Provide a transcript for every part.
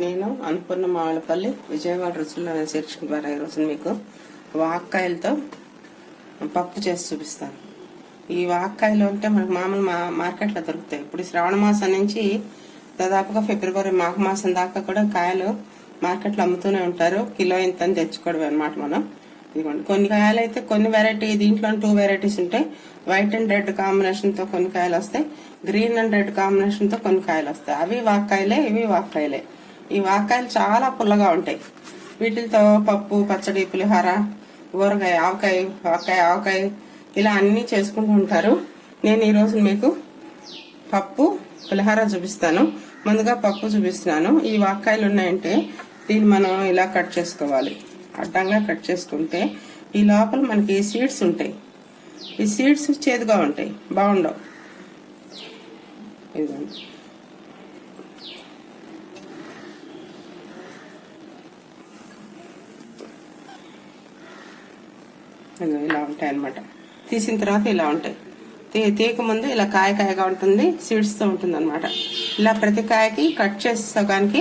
నేను అనుకున్న మామిడిపల్లి విజయవాడ రుచుల శీర్షిక ద్వారా ఈరోజు మీకు. వాక్కాయలతో పప్పు చేసి చూపిస్తాను. ఈ వాక్కాయలు అంటే మనకు మామూలు మా మార్కెట్లో దొరుకుతాయి. ఇప్పుడు ఈ శ్రావణ మాసం నుంచి దాదాపుగా ఫిబ్రవరి మాఘ మాసం దాకా కూడా కాయలు మార్కెట్లో అమ్ముతూనే ఉంటారు. కిలో ఇంత అని తెచ్చుకోవడం అనమాట మనం. ఇదిగోండి. కొన్ని కాయలు అయితే కొన్ని వెరైటీ దీంట్లో టూ వెరైటీస్ ఉంటాయి. వైట్ అండ్ రెడ్ కాంబినేషన్తో కొన్ని కాయలు వస్తాయి. గ్రీన్ అండ్ రెడ్ కాంబినేషన్తో కొన్ని కాయలు వస్తాయి. అవి వాక్కాయలే ఇవి వాక్కాయలే. ఈ వాకాయలు చాలా పుల్లగా ఉంటాయి. వీటితో పప్పు పచ్చడి పులిహోర ఊరగాయ ఆవకాయ వాకాయ ఆవకాయ ఇలా అన్నీ చేసుకుంటూ ఉంటారు. నేను ఈరోజు మీకు పప్పు పులిహోర చూపిస్తాను. ముందుగా పప్పు చూపిస్తున్నాను. ఈ వాకాయలు ఉన్నాయంటే దీన్ని మనం ఇలా కట్ చేసుకోవాలి. అడ్డంగా కట్ చేసుకుంటే ఈ లోపల మనకి సీడ్స్ ఉంటాయి. ఈ సీడ్స్ చేదుగా ఉంటాయి. బాగుండవు. ఇదిగోండి. ఇలా ఉంటాయి అన్నమాట. తీసిన తర్వాత ఇలా ఉంటాయి. తీ తేక ముందు ఇలా కాయ కాయగా ఉంటుంది సీడ్స్తో ఉంటుంది అనమాట ఇలా ప్రతి కాయకి కట్ చేసే సగానికి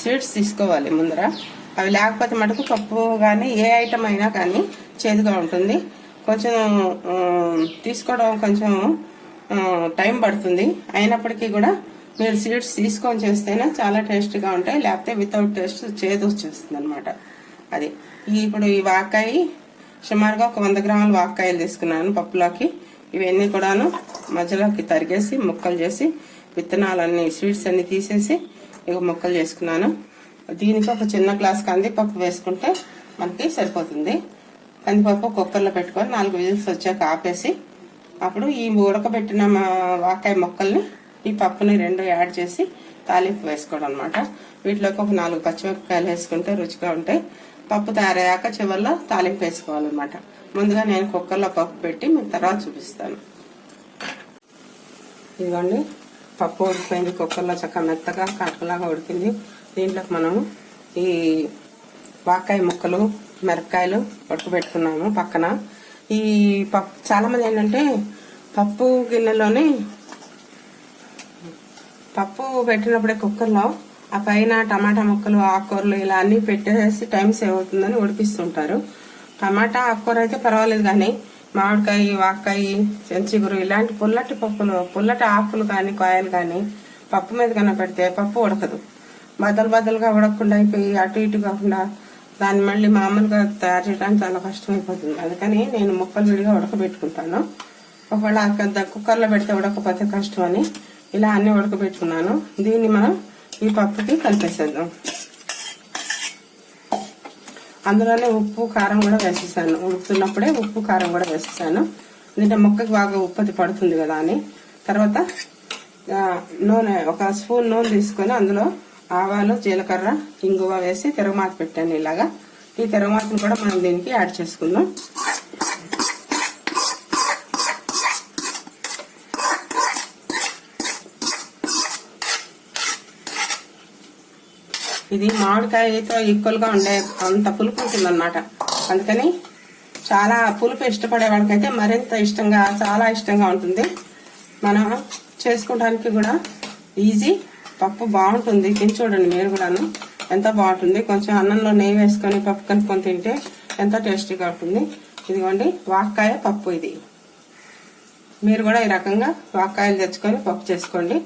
సీడ్స్ తీసుకోవాలి ముందర. అవి లేకపోతే మటుకు పప్పు కానీ ఏ ఐటమ్ అయినా కానీ చేదుగా ఉంటుంది. కొంచెం తీసుకోవడం కొంచెం టైం పడుతుంది. అయినప్పటికీ కూడా మీరు సీడ్స్ తీసుకొని చేస్తేనే చాలా టేస్ట్గా ఉంటాయి. లేకపోతే వితౌట్ టేస్ట్ చేదు వచ్చేస్తుంది అనమాట అది. ఇప్పుడు ఈ వాకాయి సుమారుగా ఒక వంద గ్రాముల వాక్కాయలు తీసుకున్నాను పప్పులోకి. ఇవన్నీ కూడాను మధ్యలోకి తరిగేసి ముక్కలు చేసి విత్తనాలన్నీ స్వీట్స్ అన్ని తీసేసి ఇక ముక్కలు చేసుకున్నాను. దీనికి ఒక చిన్న గ్లాస్ కందిపప్పు వేసుకుంటే మనకి సరిపోతుంది. కందిపప్పు కుక్కర్లో పెట్టుకొని నాలుగు విజిల్స్ వచ్చాక ఆపేసి అప్పుడు ఈ ఉడకబెట్టిన మా వాకాయ మొక్కల్ని ఈ పప్పుని రెండు యాడ్ చేసి తాలింపు వేసుకోవడం అనమాట వీటిలోకి ఒక నాలుగు పచ్చిమిరపకాయలు వేసుకుంటే రుచిగా ఉంటాయి. పప్పు తయారయ్యాక చివరిలో తాలింపు వేసుకోవాలన్నమాట. ముందుగా నేను కుక్కర్లో పప్పు పెట్టి మీకు తర్వాత చూపిస్తాను. ఇదిగోండి పప్పు ఉడికిపోయింది. కుక్కర్లో చక్కగా మెత్తగా కాపలాగా ఉడికింది. దీంట్లోకి మనం ఈ వాకాయ ముక్కలు మిరపకాయలు ఉడకబెట్టుకున్నాము పక్కన. ఈ పప్పు చాలా మంది ఏంటంటే పప్పు గిన్నెలోని పప్పు పెట్టినప్పుడే కుక్కర్లో ఆ పైన టమాటా ముక్కలు ఆకుకూరలు ఇలా అన్ని పెట్టేసి టైం సేవ్ అవుతుందని ఉడిపిస్తుంటారు. టమాటా ఆకుకూర అయితే పర్వాలేదు కానీ మామిడికాయ వాక్కాయ చెంచిగురు ఇలాంటి పుల్లటి పప్పులు పుల్లటి ఆకులు కానీ కాయలు కానీ పప్పు మీద కన్నా పెడితే పప్పు ఉడకదు. బదలు బదలుగా ఉడకకుండా అయిపోయి అటు ఇటు కాకుండా దాన్ని మళ్ళీ మామూలుగా తయారు చేయడానికి చాలా కష్టమైపోతుంది. అందుకని నేను ముక్కలు విడిగా ఉడకబెట్టుకుంటాను. ఒకవేళ పెద్ద కుక్కర్లో పెడితే ఉడకపోతే కష్టం అని ఇలా అన్ని ఉడకబెట్టుకున్నాను. దీన్ని మనం ఈ పప్పుకి కలిపేసేద్దాం. అందులోనే ఉప్పు కారం కూడా వేసేసాను. ఉడుకుతున్నప్పుడే ఉప్పు కారం కూడా వేసేసాను. ఎందుకంటే మొక్కకి బాగా ఉప్పు పడుతుంది కదా అని. తర్వాత నూనె ఒక స్పూన్ నూనె తీసుకొని అందులో ఆవాలు జీలకర్ర ఇంగువ వేసి తిరగమాత పెట్టాను ఇలాగా. ఈ తిరగమాతను కూడా మనం దీనికి యాడ్ చేసుకుందాం. ఇది మామిడికాయతో ఈక్వల్గా ఉండే అంత పులుపు ఉంటుంది అనమాట అందుకని చాలా పులుపు ఇష్టపడే వాళ్ళకైతే మరింత ఇష్టంగా చాలా ఇష్టంగా ఉంటుంది. మనం చేసుకోవడానికి కూడా ఈజీ పప్పు బాగుంటుంది. తిని చూడండి మీరు కూడాను. ఎంత బాగుంటుంది. కొంచెం అన్నంలో నెయ్యి వేసుకొని పప్పు కలుపుకొని తింటే ఎంత టేస్టీగా ఉంటుంది. ఇదిగోండి వాక్కాయ పప్పు ఇది. మీరు కూడా ఈ రకంగా వాక్కాయలు తెచ్చుకొని పప్పు చేసుకోండి.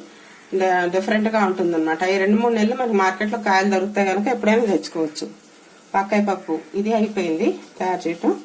డిఫరెంట్గా ఉంటుంది అనమాట ఈ రెండు మూడు నెలలు మనకి మార్కెట్లో కాయలు దొరుకుతాయి కనుక ఎప్పుడైనా తెచ్చుకోవచ్చు. పక్కాయి పప్పు ఇది అయిపోయింది. తయారు చేయటం.